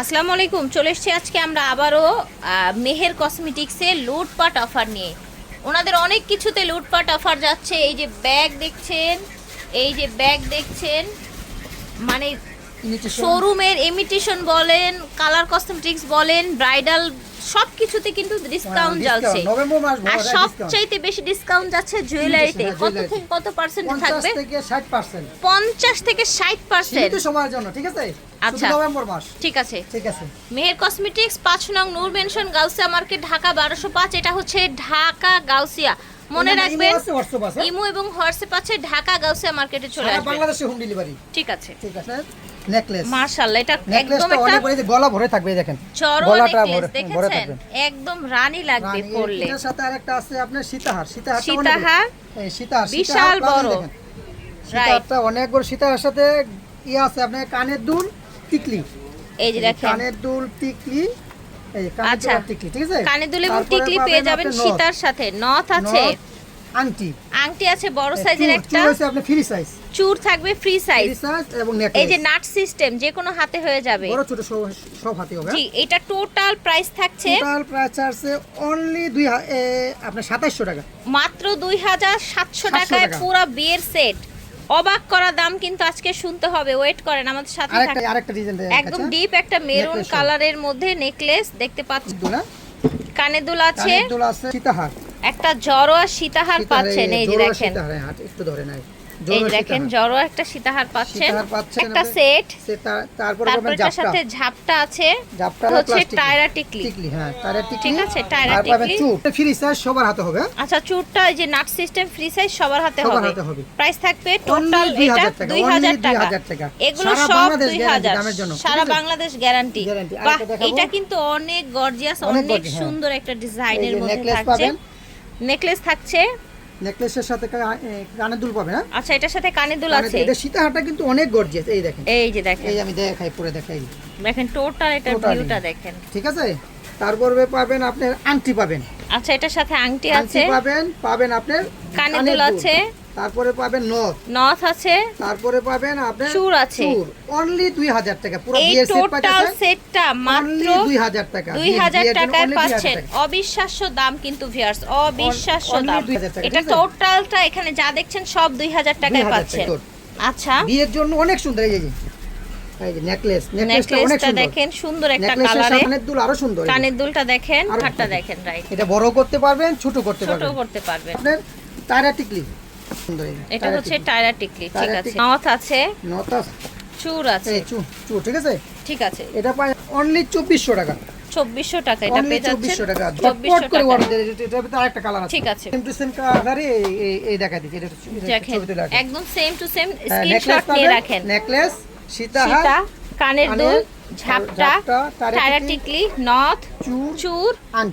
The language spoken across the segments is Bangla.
আসসালামু আলাইকুম চলে এসেছি আজকে আমরা আবারও মেহের কসমেটিক্সে লুটপাট অফার নিয়ে। ওনাদের অনেক কিছুতে লুটপাট অফার যাচ্ছে এই যে ব্যাগ দেখছেন এই যে ব্যাগ দেখছেন মানে শোরুমের ইমিটেশন বলেন কালার কসমেটিক্স বলেন ব্রাইডাল সব কিছুতে কিন্তু ডিসকাউন্ট যাচ্ছে। নভেম্বর মাস ভরা আর discount। সবচাইতে বেশি ডিসকাউন্ট যাচ্ছে জুয়েলারিতে হ্যাঁ, কত থেকে কত পার্সেন্ট 50 থাকবে? থেকে 60% পঞ্চাশ থেকে ষাট পার্সেন্ট সীমিত সময়ের জন্য ঠিক আছে? আচ্ছা। নভেম্বর মাস। ঠিক আছে। ঠিক আছে। মেহের কসমেটিক্স পাঁচ নং নূর মেনশন গাউসিয়া মার্কেট ঢাকা বারোশো পাঁচ। এটা হচ্ছে ঢাকা গাউসিয়া। মনে রাখবেন। ইমো এবং হোয়াটসঅ্যাপ আছে ঢাকা গাউসিয়া মার্কেটে চলে আসবে। বাংলাদেশে হোম ডেলিভারি ঠিক আছে। ঠিক আছে। নেকলেস মার্শাল্লাহ এটা একদম একটা গলা ভরে থাকবে দেখেন। গলাটা ভরে থাকবে। একদম রানী লাগবে পরলে। এটার সাথে আরেকটা আছে আপনার সীতাহার। সীতাহার সীতাহার এই সীতাহার বিশাল বড়। সীতাহারটা অনেক বড়। সীতাহার সাথে ইয়ে আছে আপনার কানের দুল টিকলি এই যে দেখেন। কানের দুল টিকলি এই কানের আচ্ছা। দুল টিকলি ঠিক আছে? কানে দুল এবং টিকলি পেয়ে যাবেন সীতার সাথে। নথ আছে। আংটি। আংটি আছে বড় সাইজের একটা। চুর হচ্ছে আপনার ফ্রি সাইজ চুর থাকবে ফ্রি সাইজ ফ্রি সাইজ এবং এই যে নাট সিস্টেম যে কোনো হাতে হয়ে যাবে। বড় ছোট সব সব হাতে হবে জি এটা টোটাল প্রাইস থাকছে টোটাল প্রাইস আছে অনলি দুই হা- এ, আপনার সাতাইশশো টাকা। মাত্র দুই হাজার সাতশো টাকায় টাকা। পুরো বিয়ের সেট অবাক করা দাম কিন্তু আজকে শুনতে হবে। ওয়েট করেন আমাদের সাথে আরেকটা থাকুন। আরেকটা ডিজাইন একদম ডিপ একটা মেরুন কালারের মধ্যে নেকলেস দেখতে পাচ্ছেন কানে দুল আছে। কানের দুল আছে সীতাহার। একটা জড়োয়া সীতাহার সীতাহার, পাচ্ছেন এই যে দেখেন। হ্যাঁ, একটু ধরে নাই। এই দেখেন। জড়োয়া একটা সীতাহার পাচ্ছেন। একটা সেট। তারপরে এটার সাথে ঝাপটা আছে। জাপটা হচ্ছে টায়রা টিকলি। টিকলি হ্যাঁ টায়রা টিকলি। ঠিক আছে, টায়রা টিকলি। চুপ ফ্রি সাইজ সবার হাতে হবে আচ্ছা চুরটা এই যে নাট সিস্টেম ফ্রি সাইজ সবার হাতে সবার হবে। হাতে হবে। প্রাইস থাকবে টোটাল এটা 2000 টাকা, 2000। এগুলো সব বাংলাদেশ দুই guarantee হাজার দামের জন্য, ঠিক সারা বাংলাদেশ গ্যারান্টি? এটা কিন্তু অনেক গর্জিয়াস অনেক হ্যাঁ। সুন্দর একটা ডিজাইনের মধ্যে থাকছে। নেকলেস থাকছে। নেকলেসের সাথে কানের দুল পাবে না? আচ্ছা এটার সাথে কানের দুল আছে। এটা সীতাহারটা কিন্তু অনেক গর্জিয়াস এই দেখেন। এই যে দেখেন। এই আমি দেখাই পরে দেখাই। দেখেন টোটাল এটা ভিউটা দেখেন। ঠিক আছে? তারপরে পাবেন আপনার আংটি পাবেন। আচ্ছা এটার সাথে আংটি আংটি আছে। পাবেন পাবেন আপনার কানের দুল। আছে। তারপরে পাবেন নথ। নথ আছে। তারপরে পাবেন আপনার চূড় আছে। অনলি দুই হাজার টাকা। পুরো বিয়ের সেট টোটাল সেটটা মাত্র অনলি দুই হাজার টাকা। দুই বিয়ের- হাজার বিয়ের জন্য টাকায় পাচ্ছেন। অবিশ্বাস্য দাম কিন্তু ভিয়ার্স অবিশ্বাস্য দাম। এটা টোটালটা এখানে যা দেখছেন সব দুই হাজার টাকায় পাচ্ছেন। আচ্ছা। বিয়ের জন্য অনেক সুন্দর এই যে এই যে। নেকলেস নেকলেসটা অনেক সুন্দর। দেখেন সুন্দর একটা কালারে সামনের দুল আরও সুন্দর কানের দুলটা দেখেন সুন্দর। দেখেন রাইট এটা বড় করতে পারবেন ছোট করতে ছোট করতে পারবেন। আপনার টায়রা টিকলি এটা হচ্ছে টায়রা টিকলি ঠিক আছে। নথ আছে। চুর আছে? এই চু চু ঠিক আছে? ঠিক আছে। এটা পায় অনলি চব্বিশশো টাকা। চব্বিশশো টাকা এটা পেয়ে যাচ্ছেন। চব্বিশশো টাকা। চব্বিশশো টাকা। এটার ভিতরে আরেকটা কালার আছে। ঠিক আছে। সেম টু সেম কালারে এই দেখা দিচ্ছি। এটা এটা দেখেন একদম সেম টু সেম স্ক্রিনশট নিয়ে রাখেন। নেকলেস সীতাহার সীতা কানের কানের, দুল ঝাপটা টিকলি, নথ চুর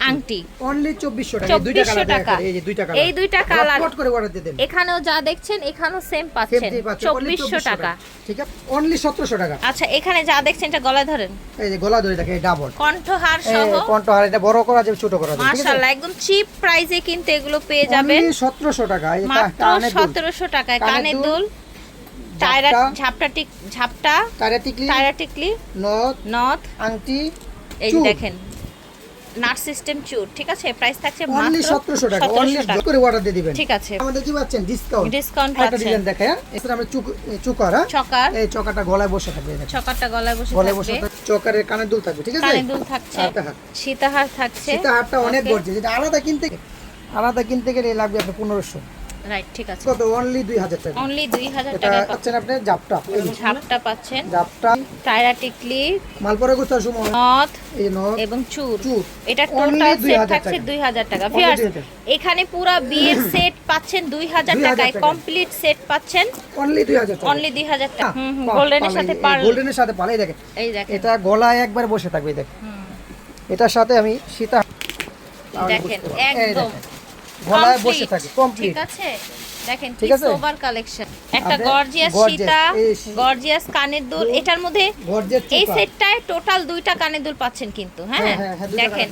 আংটি। অনলি চব্বিশশো টাকা এই দুইটা 2400 কালার টাকা। এই যে দুইটা কালার এই দুইটা কালার। চটপট করে অর্ডার দিয়ে এখানেও যা দেখছেন এখানেও সেম পাচ্ছেন। দিয়ে পাচ্ছেন, only চব্বিশশো টাকা। ঠিক আছে? অনলি সতেরোশো টাকা। আচ্ছা এখানে যা দেখছেন এটা গলায় ধরেন। এই যে গলা ধরে দেখে ডাবল কণ্ঠহার সহ। কন্ট্রোহার এটা বড় করা যাবে ছোট করা যাবে মাশাআল্লাহ একদম চিপ প্রাইসে কিন্তু এগুলো পেয়ে যাবেন। টাকা। এই মাত্র কানের দুল। সতেরোশো টাকায় দুল, দুল। টায়রা ঝাপটা, টিক ঝাপটা টায়রা টিকলি টায়রা টিকলি নথ নথ আংটি এই দেখেন নাট সিস্টেম চুর ঠিক আছে? প্রাইস থাকছে মাত্র সতেরোশো টাকা অনলি 1700 করে অর্ডার দিয়ে দিবেন। ঠিক আছে। আমাদের কি পাচ্ছেন? ডিসকাউন্ট ডিসকাউন্ট পাচ্ছেন। ডিজাইন দেখেন এছাড়া আমরা চুক চুকার হ্যাঁ? চকার। এই চকাটা গলায় বসে থাকবে। চকারটা গলায় বসে গলায় বসে চকারের কানের দুল থাকবে ঠিক আছে? কানের দুল থাকছে। সীতাহার থাকছে। সীতাহারটা অনেক Okay. গর্জে যেটা আলাদা কিনতে আলাদা কিনতে গেলে লাগবে আপনার পনেরোশো। রাইট ঠিক আছে। কত? অনলি দুই হাজার টাকা। অনলি দুই হাজার এটা টাকা পাচ্ছেন আপনি জাপটা ঝাপটা পাচ্ছেন। জাপটা। টায়রা টিকলি মালপরে নথ এবং চুর। এটা টোটাল সেট থাকছে টাকা। দুই হাজার টাকা। ভিউয়ার্স এখানে পুরা বিয়ের সেট পাচ্ছেন দুই হাজার 2000 টাকায়। কমপ্লিট সেট পাচ্ছেন। অনলি দুই হাজার টাকা। অনলি দুই হাজার টাকা। হুম হুম গোল্ডেনের সাথে পার গোল্ডেনের সাথে দেখেন। এই দেখেন। এটা গলায় একবার বসে থাকবে দেখেন। এটার সাথে আমি সীতা দেখেন, একদম। গলায় বসে থাকে কমপ্লিট ঠিক আছে? দেখেন ঠিক আছে? সোবার কালেকশন একটা গর্জিয়াস সীতা গর্জিয়াস কানের দুল এটার মধ্যে এই সেটটায় টোটাল দুইটা কানের দুল পাচ্ছেন কিন্তু হ্যাঁ? হ্যাঁ, হ্যাঁ, হ্যাঁ, দেখেন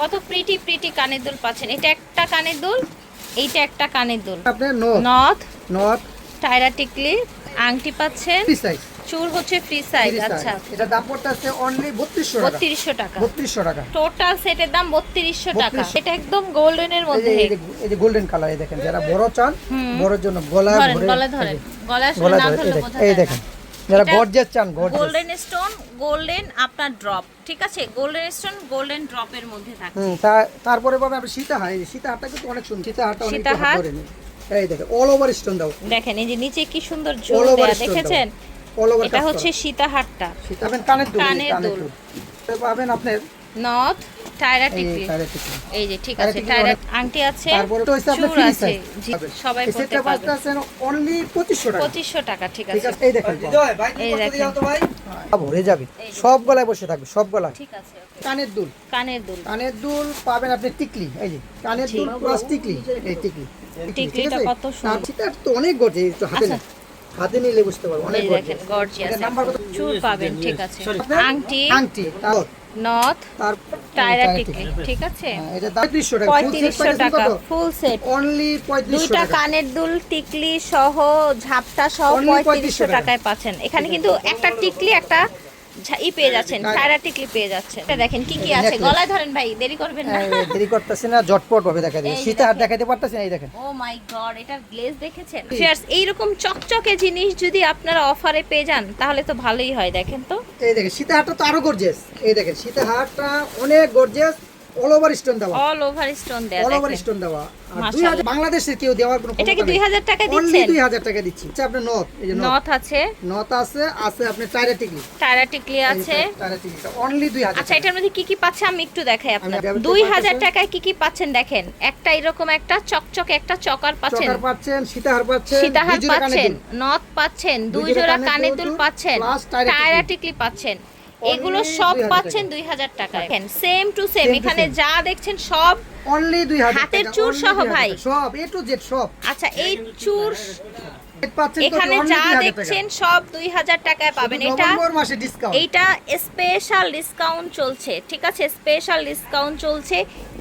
কত প্রিটি প্রিটি কানের দুল পাচ্ছেন। এটা একটা কানের দুল এইটা একটা কানের দুল। আপনার নথ নথ নথ টায়রা টিকলি আংটি পাচ্ছেন। চুর হচ্ছে ফ্রি সাইজ আচ্ছা। এটা দাম পড়তেছে অনলি বত্রিশশো টাকা। বত্রিশশো টাকা। বত্রিশশো টাকা। টোটাল সেটের দাম বত্রিশশো টাকা। এটা একদম গোল্ডেনের মধ্যে। এই যে- গোল্ডেন কালার এই দেখেন যারা বড় চান বড়র জন্য গলা ভরে গলা ধরেন। গলা না ধরে এই দেখেন, যারা এটা গর্জেস চান গর্জেস গোল্ডেন স্টোন গোল্ডেন আপনার ড্রপ ঠিক আছে? গোল্ডেন স্টোন গোল্ডেন ড্রপের মধ্যে থাকে। হুম তারপরে পাবে আপনি সীতাহার এই সীতাহারটা কিন্তু অনেক সুন্দর সীতাহারটা অনেক ধরে এই দেখেন অল ওভার স্টোন দাও। দেখেন এই যে নিচে কি সুন্দর ঝোল দেয়া দেখেছেন? এটা হচ্ছে সীতাহারটা। সীতা পাবেন কানের দুল কানের দুল। পাবেন আপনার নথ টায়রা টিকলি। এই যে ঠিক আছে টায়রা আংটি আছে তারপরে তো আপনার আছে। সবাই পড়তে পারবে। পাচ্ছেন অনলি 2500 টাকা। পঁচিশশো টাকা ঠিক আছে। এই দেখেন। এই দেখেন। ভরে যাবে। সব গলায় বসে থাকবে সব গলায়। ঠিক আছে কানের দুল। কানের দুল। কানের দুল পাবেন আপনি টিকলি এই যে। কানের দুল প্লাস টিকলি এই টিকলি। টিকলিটা কত সুন্দর। সেটা তো অনেক তো হাতে আচ্ছা। না হাতে নিলে বুঝতে পারব অনেক গর্জিয়াস পাবেন ঠিক আছে। আংটি আংটি নথ তার টায়রা টিকলি ঠিক আছে? এটা 3500 টাকা। পঁয়ত্রিশশো টাকা ফুল সেট অনলি 3500 দুইটা কানের দুল টিকলি সহ ঝাপটা সহ পঁয়ত্রিশশো 3500 টাকায় পাচ্ছেন। এখানে কিন্তু একটা টিকলি একটা ই পেয়ে যাচ্ছেন প্যারাটিকলি পেয়ে যাচ্ছেন। এটা দেখেন কি কি আছে? গলায় ধরেন ভাই দেরি করবেন না। দেরি করতেছেন না জটপট ভাবে দেখা এই যে শীতে হাত দেখাতে পারতেছে না এই দেখেন। ও মাই গড এটার গ্লেজ দেখেছেন? ফিয়ার্স এইরকম চকচকে জিনিস যদি আপনারা অফারে পেয়ে যান তাহলে তো ভালোই হয় দেখেন তো। এই দেখেন সীতা হাটটা তো আরও গর্জিয়াস এই দেখেন শীতে হাটটা অনেক গর্জিয়াস অল ওভার স্টোন দেওয়া। অল ওভার স্টোন দেয়া অল ওভার স্টোন দেওয়া। আর। 2000 বাংলাদেশের কেউ দেওয়ার কোনো এটা কি দুই হাজার টাকা অনলি দিচ্ছেন? দুই হাজার টাকা দিচ্ছি। আচ্ছা আপনার নথ এই যে নথ আছে। নথ আছে আছে আপনার টাইরা টিকলি টায়রা টিকলি আছে। টাইরা টিকলিটা অনলি দুই হাজার আচ্ছা এটার মধ্যে কি কি পাচ্ছে আমি একটু দেখাই দুই হাজার টাকায় কি কি পাচ্ছেন দেখেন? একটা এরকম একটা চকচকে একটা চকার পাচ্ছেন। চকার পাচ্ছেন সীতাহার পাচ্ছেন সীতাহার পাচ্ছেন নথ পাচ্ছেন দুই জোড়া কানের দুল পাচ্ছেন। টায়রা টায়রা টিকলি। পাচ্ছেন। এগুলো সব পাচ্ছেন দুই হাজার টাকায়। সেম টু সেম এখানে যা দেখছেন সব অনলি দুই হাজার হাতের চুর সহ ভাই। সব এ টু জেড সব। আচ্ছা এই চুর এখানে যা দেখছেন সব দুই হাজার টাকায় পাবেন। এটা এইটা স্পেশাল ডিসকাউন্ট চলছে ঠিক আছে? স্পেশাল ডিসকাউন্ট চলছে।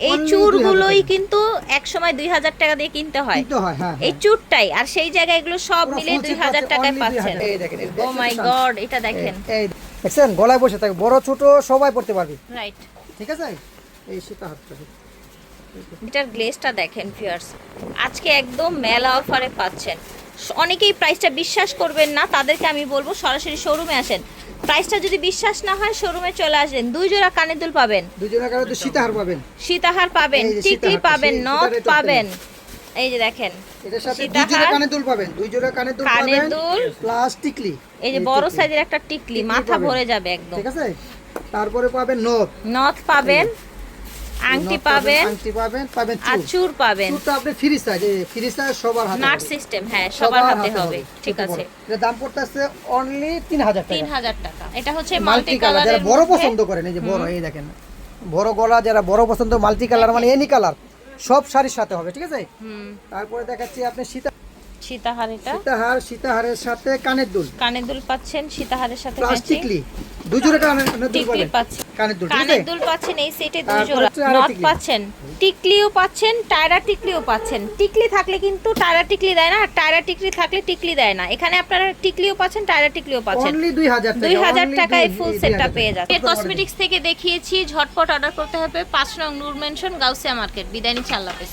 এই চুরগুলোই কিন্তু এক সময় দুই হাজার টাকা দিয়ে কিনতে হয়। হয় হ্যাঁ এই চুরটাই আর সেই জায়গায় এগুলো সব মিলে দুই হাজার টাকায় পাচ্ছেন। 2000 এই দেখেন, এই ও মাই গড এটা দেখেন। দেখছেন? গলায় বসে থাকে বড় ছোট সবাই পড়তে পারবে। রাইট ঠিক আছে? এই সীতা হাতটা এটার গ্লেজটা দেখেন ভিউয়ার্স আজকে একদম মেলা অফারে পাচ্ছেন। অনেকেই প্রাইসটা বিশ্বাস করবেন না তাদেরকে আমি বলব সরাসরি শোরুমে আসেন। প্রাইসটা যদি বিশ্বাস না হয় শোরুমে চলে আসেন দুই জোড়া কানের দুল পাবেন। দুজনের কারণে তো সীতাহার পাবেন। সীতাহার পাবেন টিকলি পাবেন নথ পাবেন। এই যে দেখেন এটার সাথে দুই জোড়া কানের দুল পাবেন দুই জোড়া দুল পাবেন দুল, প্লাস টিকলি। এই যে বড় সাইজের একটা টিকলি মাথা ভরে যাবে একদম। ঠিক আছে? তারপরে পাবেন নথ। নথ পাবেন আংটি পাবেন আংটি পাবেন পাবেন আর চুর চুর পাবেন। চুরটা আপনি ফ্রি সাইজ ফ্রি সাইজ সবার হাতে নাট সিস্টেম হ্যাঁ সবার হাতে হবে। ঠিক আছে। এটার দাম পড়তেছে অনলি তিন হাজার তিন টাকা হাজার টাকা। এটা হচ্ছে মাল্টি মাল্টি কালার যারা বড় পছন্দ করেন এই যে বড় এই দেখেন বড় গলা যারা বড় পছন্দ মাল্টি কালার মানে এনি কালার সব শাড়ির সাথে হবে ঠিক আছে? হুম। তারপরে দেখাচ্ছি আপনি সীতা সীতাহারিটা। সীতাহার সীতাহারের সাথে কানের দুল। কানের দুল পাচ্ছেন সীতাহারের সাথে প্লাস ম্যাচিং টিকলি দুই জোড়া কানের দুল কানের দুল কানের দুল পাচ্ছেন এই সেটে দুই জোড়া। টিকলি। পাচ্ছেন। টিকলিও পাচ্ছেন টায়রা টিকলিও পাচ্ছেন। টিকলি থাকলে কিন্তু টায়রা টিকলি দেয় না টায়রা টিকলি থাকলে টিকলি দেয় না। এখানে আপনারা টিকলিও পাচ্ছেন টায়রা টিকলিও পাচ্ছেন। অনলি দুই হাজার টাকা দুই হাজার only টাকায় ফুল সেটটা পেয়ে। যাচ্ছে কসমেটিক্স থেকে দেখিয়েছি ঝটপট অর্ডার করতে হবে। পাঁচ নং নূর মেনশন গাউসিয়া মার্কেট বিদায় নিচ্ছি আল্লাহ হাফেজ।